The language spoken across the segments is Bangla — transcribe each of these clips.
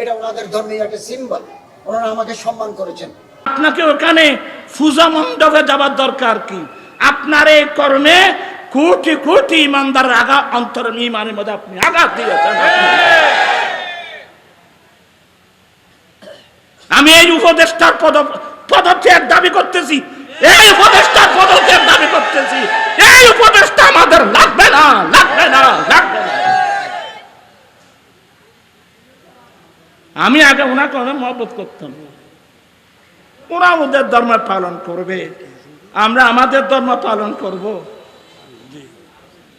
এটা ওনাদের ধর্মের একটা সিম্বল ওনারা আমাকে সম্মান করেছেন। আপনাকে ওখানে পূজা মণ্ডপে যাবার দরকার কি? আপনার এই কর্মে কোটি কোটি ইমানদার আগা অন্তর ইমানের মধ্যে আপনি আঘাত দিয়েছেন। আমি এই উপদেষ্টার পদ পদত্যাগ দাবি করতেছি। এই উপদেষ্টার পদত্যাগ দাবি করতেছি। এই উপদেষ্টা আমাদের লাগবে না লাগবে না লাগবে না। আমি আগে ওনাকে অনেক মহব্বত করতাম। ওরা ওদের ধর্ম পালন করবে। আমরা আমাদের ধর্ম পালন করব।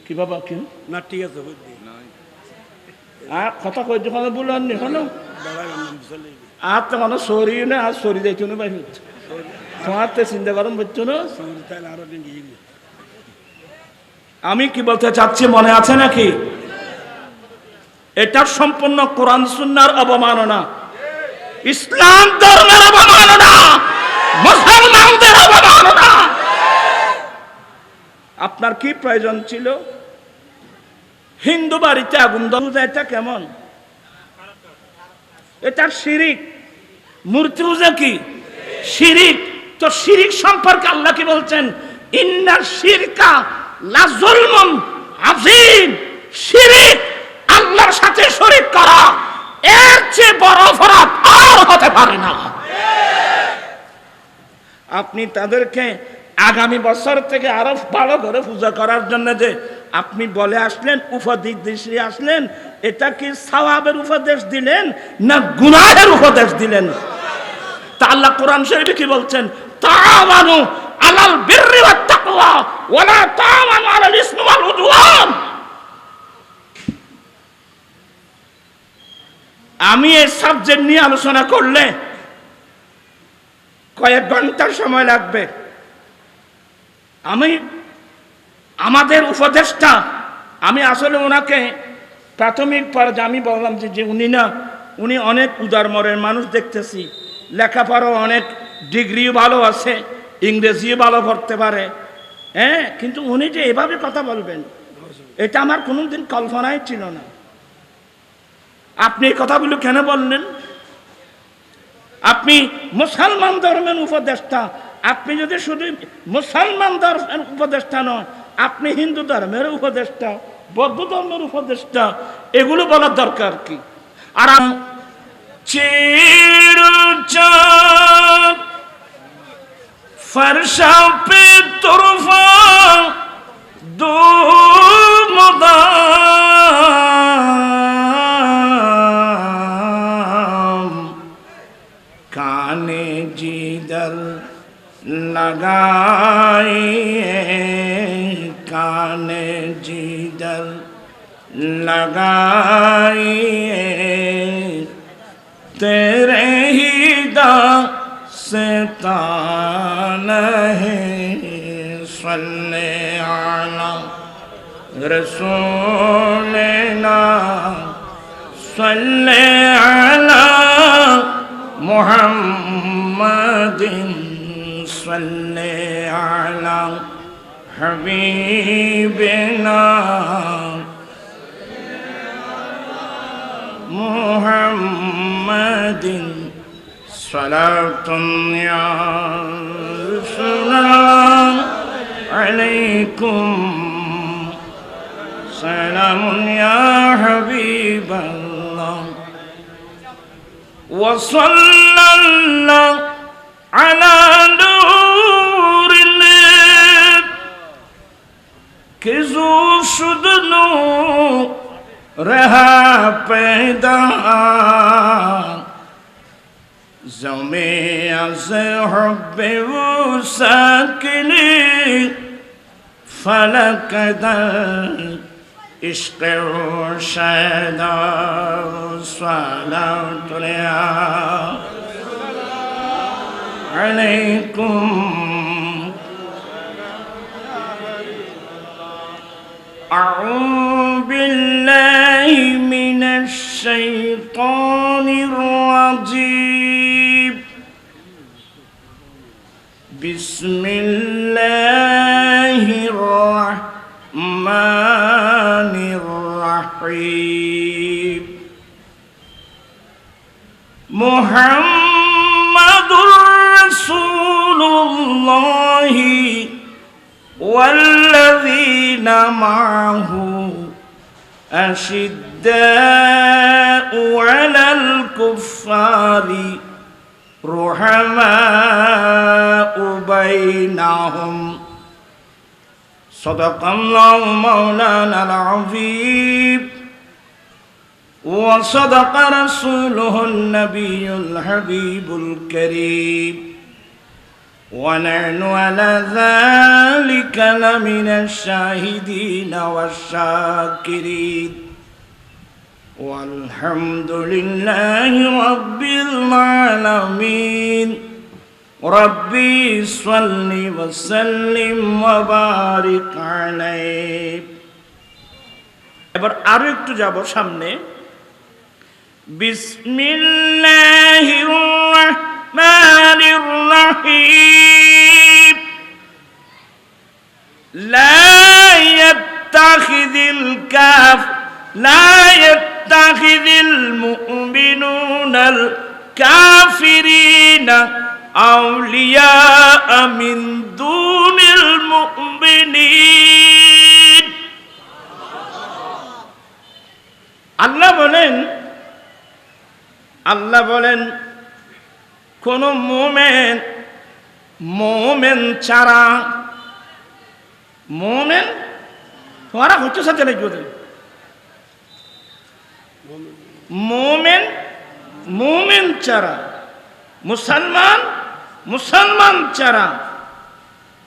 কি বাবা কি? না ঠিক আছে আর কথা কই যখন বললেন নি হলো? আর তো মানে সরি না আর সরি যাইছো না বাইরে তোমার তো চিন্তা করুন বুঝছ না? আমি কি বলতে চাচ্ছি মনে আছে নাকি? এটা সম্পূর্ণ কোরআন সুন্নার অবমাননা। ইসলাম ধর্মের অবমাননা। মুসলমানদের অবমাননা। আপনার কি প্রয়োজন ছিল? হিন্দু বাড়িতে আগুন এটা কেমন? এটা শিরিক। মূর্তি পূজা কি? শিরিক। তো শিরিক সম্পর্কে আল্লাহ কি বলছেন? ইন্নার শিরকা লা জুলমুন আযীম। শিরিক আল্লাহর সাথে শরীক করা, এর চেয়ে বড় অপরাধ আর হতে পারে না। আপনি তাদেরকে আগামী বছর থেকে আরও ভালো করে পূজা করার জন্য যে আপনি বলে আসলেন, উপদেশ আসলেন, এটা কি সওয়াবের উপদেশ দিলেন না গুনাহের উপদেশ দিলেন? তা আল্লাহ কোরআন শরীফে কি বলছেন? তাআমানু আলাল বিররি ওয়াত তাকওয়া, ওয়ালা তাআমানু আলাল ইসমি ওয়াল উদওয়ান। আমি এই সাবজেক্ট নিয়ে আলোচনা করলে কয়েক ঘণ্টার সময় লাগবে। আমি, আমাদের উপদেশটা আমি আসলে ওনাকে প্রাথমিক পর্যায়ে আমি বললাম যে উনি না, উনি অনেক উদার মরের মানুষ দেখতেছি। লেখাপড়াও অনেক, ডিগ্রিও ভালো আছে, ইংরেজিও ভালো পড়তে পারে। হ্যাঁ কিন্তু উনি যে এভাবে কথা বলবেন, এটা আমার কোনোদিন কল্পনাই ছিল না। আপনি এই কথাগুলো কেন বললেন? আপনি মুসলমান ধর্মের উপদেষ্টা। আপনি যদি শুধু মুসলমান ধর্মের উপদেষ্টা নয় আপনি হিন্দু ধর্মের উপদেষ্টা, বৌদ্ধ ধর্মের উপদেষ্টা। এগুলো বলার দরকার কি? আর পে তুরফা দো মদাম کانے جی جیدل لگائیے کانے جی جیدل لگائیے تیرے ہی دا ستان ہے۔ صلی علی رسولنا۔ صلی علی محمد صل على حبيبنا محمد صلاة يا رسول الله عليكم سلام يا حبيب الله وصلى الله على نور النب كزو شدنو رها پیدا زمي از حب و ساکنی فلک در عشق و شیدا صلاة عليكم. أعوذ بالله من الشيطان الرجيم. بسم الله محمد رسول الله والذين معه أشداء على الكفار رحماء بينهم. صدق الله مولانا العظيم. وصدق رسوله النبي الحبيب الكريم ونحن على ذلك لمن الشاهدين والشاكرين والحمد لله رب العالمين ربي صل وسلم وبارك عليه এবার আরো একটু যাব সামনে বিসমিল্লাহির রহমানির রহিম لا يتخذ الكاف لا يتخذ المؤمنون الكافرين أولياء من دون المؤمنين আল্লাহ বলেন আল্লাহ বলেন, কোন মোমেন মোমেন ছাড়া, মোমেন তোমারা হচ্ছে সাথে নাকি মোমেন মোমেন ছাড়া, মুসলমান মুসলমান ছাড়া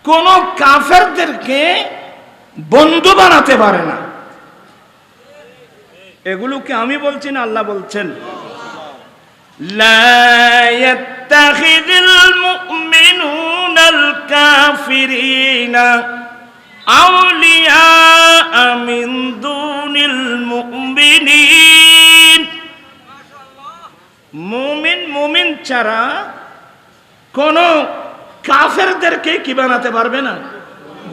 কোন কাফেরদেরকে বন্ধু বানাতে পারে না। এগুলোকে আমি বলছি না, আল্লাহ বলছেন। لا يتخذ المؤمنون الكافرين أولياء من دون المؤمنين মুমিন মুমিন ছাড়া কোন কাফেরদেরকে কি বানাতে পারবে না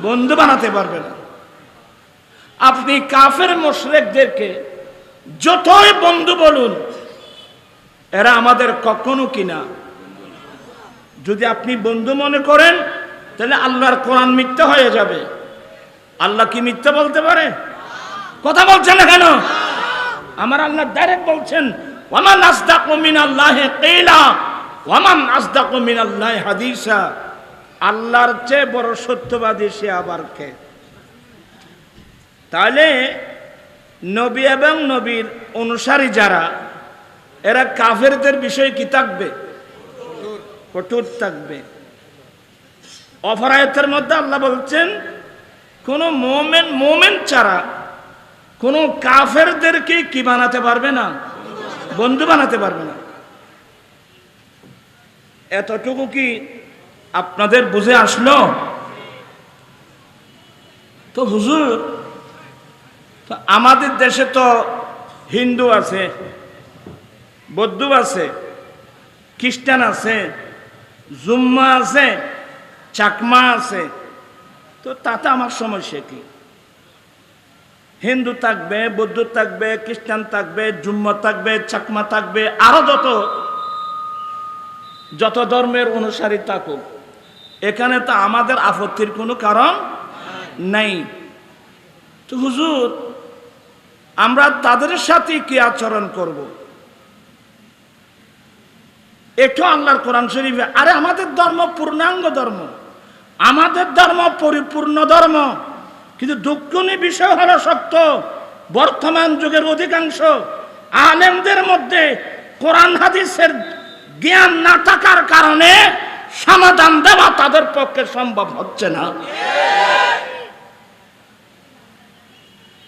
বন্ধু বানাতে পারবে না আপনি কাফের মোশরেকদেরকে যতই বন্ধু বলুন এরা আমাদের কখনো কিনা? যদি আপনি বন্ধু মনে করেন, তাহলে আল্লাহর কোরআন মিথ্যা হয়ে যাবে। আল্লাহ কি মিথ্যা বলতে পারে? কথা বলছেন না কেন? আমার আল্লাহ ডাইরেক্ট বলছেন, ওয়ামান আসদাকু মিনাল্লাহি কিলা, ওয়ামান আসদাকু মিনাল্লাহি হাদিসা। আল্লাহর চেয়ে বড় সত্যবাদী সে আবার কে? তাহলে নবী এবং নবীর অনুসারী যারা এরা কাফেরদের বিষয়ে কি থাকবে? কঠোর থাকবে। অপরায়তের মধ্যে আল্লাহ বলছেন, কোন মোমেন মোমেন ছাড়া কোন কাফেরদেরকে কি বানাতে পারবে না? বন্ধু বানাতে পারবে না। এতটুকু কি আপনাদের বুঝে আসলো? তো হুজুর, তো আমাদের দেশে তো হিন্দু আছে। বৌদ্ধ আছে, খ্রিস্টান আছে, জুম্মা আছে, চাকমা আছে। তো তাতে আমার সমস্যা কি? হিন্দু থাকবে, বৌদ্ধ থাকবে, খ্রিস্টান থাকবে, জুম্মা থাকবে, চাকমা থাকবে, আরও যত যত ধর্মের অনুসারী থাকুক, এখানে তো আমাদের আপত্তির কোনো কারণ নাই। তো হুজুর, আমরা তাদের সাথে কি আচরণ করব। এটা আল্লাহর কোরআন শরীফে। আরে আমাদের ধর্ম পূর্ণাঙ্গ ধর্ম। আমাদের ধর্ম পরিপূর্ণ ধর্ম। কিন্তু দুঃখনী বিষয় হলো সত্য। বর্তমান যুগের অধিকাংশ আলেমদের মধ্যে কোরআন হাদিসের জ্ঞান না থাকার কারণে সমাধান দেওয়া তাদের পক্ষে সম্ভব হচ্ছে না।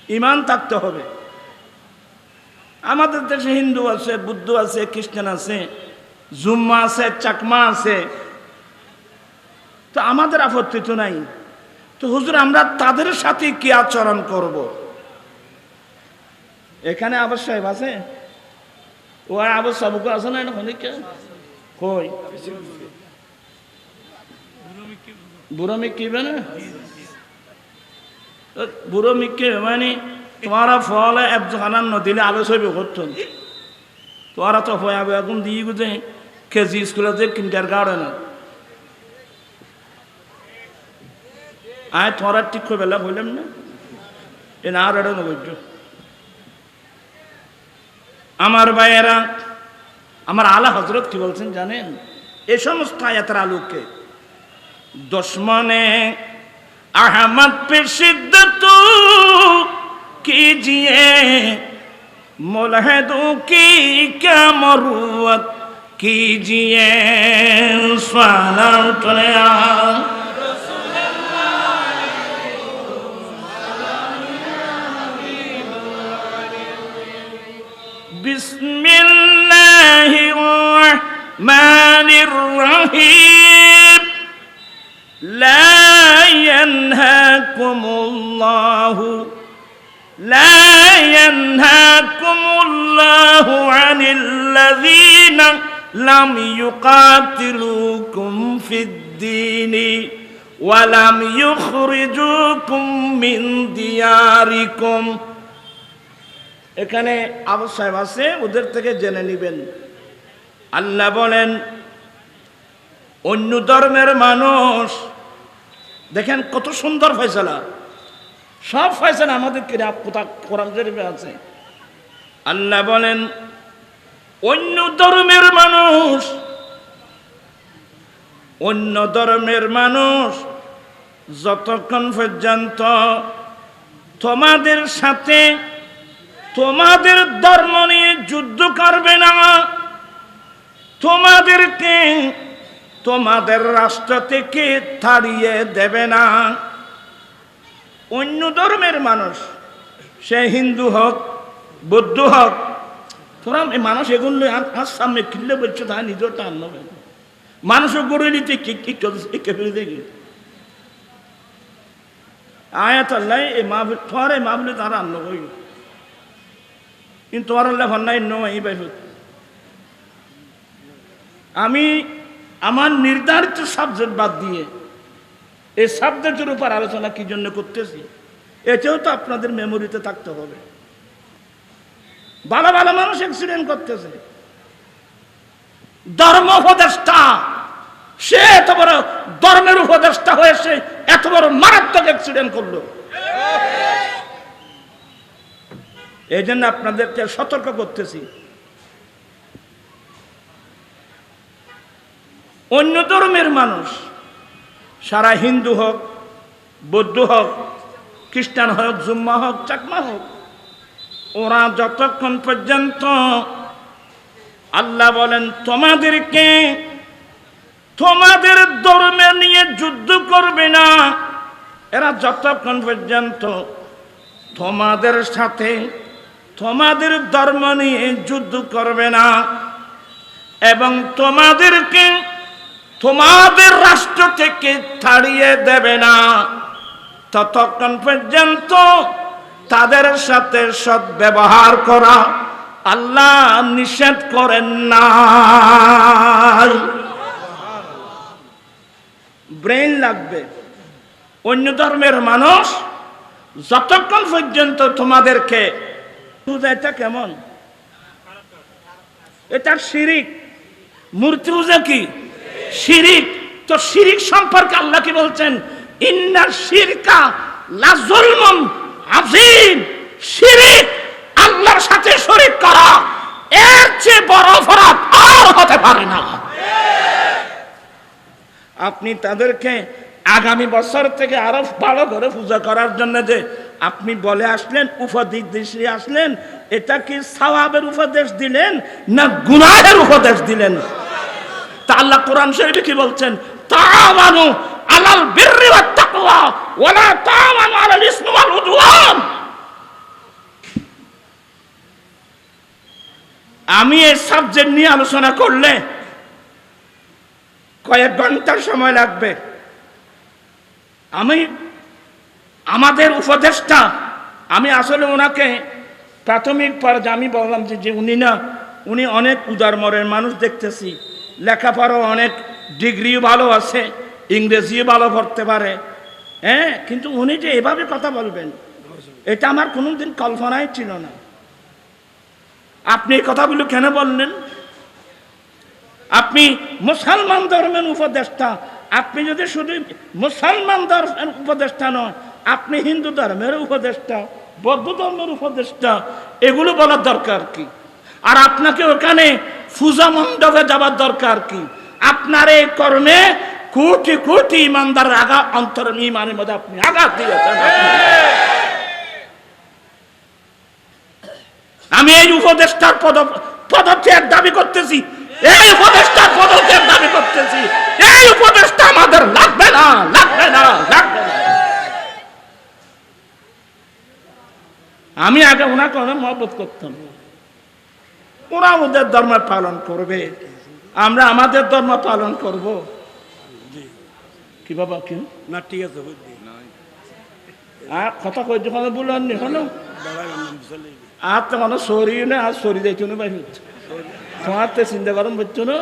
ইমান থাকতে হবে। আমাদের দেশে হিন্দু আছে, বুদ্ধ আছে, খ্রিস্টান আছে। জুম্মা আছে, চাকমা আছে। তো আমাদের আপত্তি তো নাই। তো হুজুর, আমরা তাদের সাথে কি আচরণ করব? এখানে আবার সাহেব আছে? ও আবার সাবুক আছে না এখন? কই? বুড়ো মিক্কি না বুড়ো মিক্কি মানে তোমারা ফলে এক খানান নদিলে আবে ছবি করতেন। তোরা তো হয়ে এখন দিয়ে গুজে। কেজি স্কুলে যে কিন্টার গাড়ে আয় থরার ঠিক করে বেলা বললাম না? এ না আর এটা নবৈজ্য আমার ভাইয়েরা, আমার আলা হজরত কি বলছেন জানেন? এ সমস্ত আয়াতের আলোকে দশমনে আহমদ পেশিদ্ধ তু কিজিয়ে মোলহেদু কি কামরুয়ত कीजिए सलाम بسم الله الرحمن الرحيم لا ينهاكم الله لا ينهاكم الله عن الذين লাম في الدين ওয়ালাম يخرجوكم من دياركم. এখানে আবু সাহেব আছে, ওদের থেকে জেনে নেবেন। আল্লাহ বলেন, অন্য ধর্মের মানুষ, দেখেন কত সুন্দর ফয়সালা। সব ফয়সালা আমাদের কোথাও কোরআন আছে। আল্লাহ বলেন অন্য ধর্মের মানুষ, অন্য ধর্মের মানুষ যতক্ষণ পর্যন্ত তোমাদের সাথে তোমাদের ধর্ম নিয়ে যুদ্ধ করবে না, তোমাদেরকে তোমাদের রাষ্ট্র থেকে তাড়িয়ে দেবে না। অন্য ধর্মের মানুষ, সে হিন্দু হোক, বৌদ্ধ হোক তোরা এই মানুষ এগুলো আমার সামনে কিনলে বলছে তা নিজের টান নেবে মানুষও গড়ে নিতে কি কি কে ফেলে দেখি? আয়াত আল্লাহ এই মাহবিল তোমার এই মাহবিলে তারা আন্ন করি কিন্তু তোমার আল্লাহ ভান্নাই নয় এই বাইফত আমি আমার নির্ধারিত সাবজেক্ট বাদ দিয়ে এই সাবজেক্টের উপর আলোচনা কি জন্য করতেছি? এটাও তো আপনাদের মেমোরিতে থাকতে হবে। ভালো ভালো মানুষ অ্যাক্সিডেন্ট করতেছে। ধর্ম উপদেষ্টা, সে এত বড় ধর্মের উপদেষ্টা হয়ে সে এত বড় মারাত্মক অ্যাক্সিডেন্ট করল। এই জন্য আপনাদেরকে সতর্ক করতেছি। অন্য ধর্মের মানুষ, সারা হিন্দু হোক, বৌদ্ধ হোক, খ্রিস্টান হোক, জুম্মা হোক, চাকমা হোক ওরা যতক্ষণ পর্যন্ত আল্লাহ বলেন, তোমাদেরকে তোমাদের ধর্মে নিয়ে যুদ্ধ করবে না। এরা যতক্ষণ পর্যন্ত তোমাদের সাথে, তোমাদের ধর্ম নিয়ে যুদ্ধ করবে না এবং তোমাদেরকে তোমাদের রাষ্ট্র থেকে ছাড়িয়ে দেবে না, ততক্ষণ পর্যন্ত তাদের সাথে সৎ ব্যবহার করা। আল্লাহ নিষেধ করেন না ব্রেন লাগবে। অন্য ধর্মের মানুষ যতক্ষণ পর্যন্ত তোমাদেরকে এটা কেমন? এটা শিরিক। মূর্তি পূজা কি? শিরিক। তো শিরিক সম্পর্কে আল্লাহ কি বলছেন? ইন্নার শিরকা লাজুলমুন আযীম শিরিক, আল্লাহর সাথে করা, এর চেয়ে বড় অপরাধ আর হতে পারে না। আপনি তাদেরকে আগামী বছর থেকে আরও ভালো করে পূজা করার জন্য যে আপনি বলে আসলেন, উপদেশ আসলেন, এটা কি সওয়াবের উপদেশ দিলেন না গুনাহের উপদেশ দিলেন? তা আল্লাহ কোরআন শরীফে কি বলছেন? তাআমানু আলাল বিররি ওয়াত তাকওয়া আমি এই সাবজেক্ট নিয়ে আলোচনা করলে কয়েক ঘণ্টার সময় লাগবে। আমি আমাদের উপদেষ্টা, আমি আসলে ওনাকে প্রাথমিক পর্যায়ে আমি বললাম যে যে উনি না, উনি অনেক উদার মরের মানুষ দেখতেছি। লেখাপড়াও অনেক, ডিগ্রিও ভালো আছে, ইংরেজিও ভালো পড়তে পারে। হ্যাঁ কিন্তু উনি যে এভাবে কথা বলবেন, এটা আমার কোনোদিন কল্পনাই ছিল না। আপনি এই কথাগুলো কেন বললেন? আপনি মুসলমান ধর্মের উপদেষ্টা, আপনি যদি শুধু মুসলমান ধর্মের উপদেষ্টা নয় আপনি হিন্দু ধর্মের উপদেষ্টা, বৌদ্ধ ধর্মের উপদেষ্টা, এগুলো বলার দরকার কি? আর আপনাকে ওখানে পূজা মণ্ডপে যাবার দরকার কি? আপনার এই কর্মে কোটি কোটি ইমানদার আগা অন্তর ইমানের মধ্যে আপনি আঘাত দিয়েছেন। আমি এই উপদেষ্টার পদ, পদত্যাগ দাবি করতেছি। এই উপদেষ্টার পদত্যাগ দাবি করতেছি। এই উপদেষ্টা আমাদের লাগবে না লাগবে না লাগবে না। আমি আগে ওনাকে অনেক মহব্বত করতাম। ওরা ওদের ধর্ম পালন করবে। আমরা আমাদের ধর্ম পালন করব। কি বাবা কি না ঠিক আছে আর কথা কই যখন বললেন নি হলো আর তো মানে সরি না আর সরি যাইতো না ভাই তোমার তো চিন্তা করুন বুঝছ না?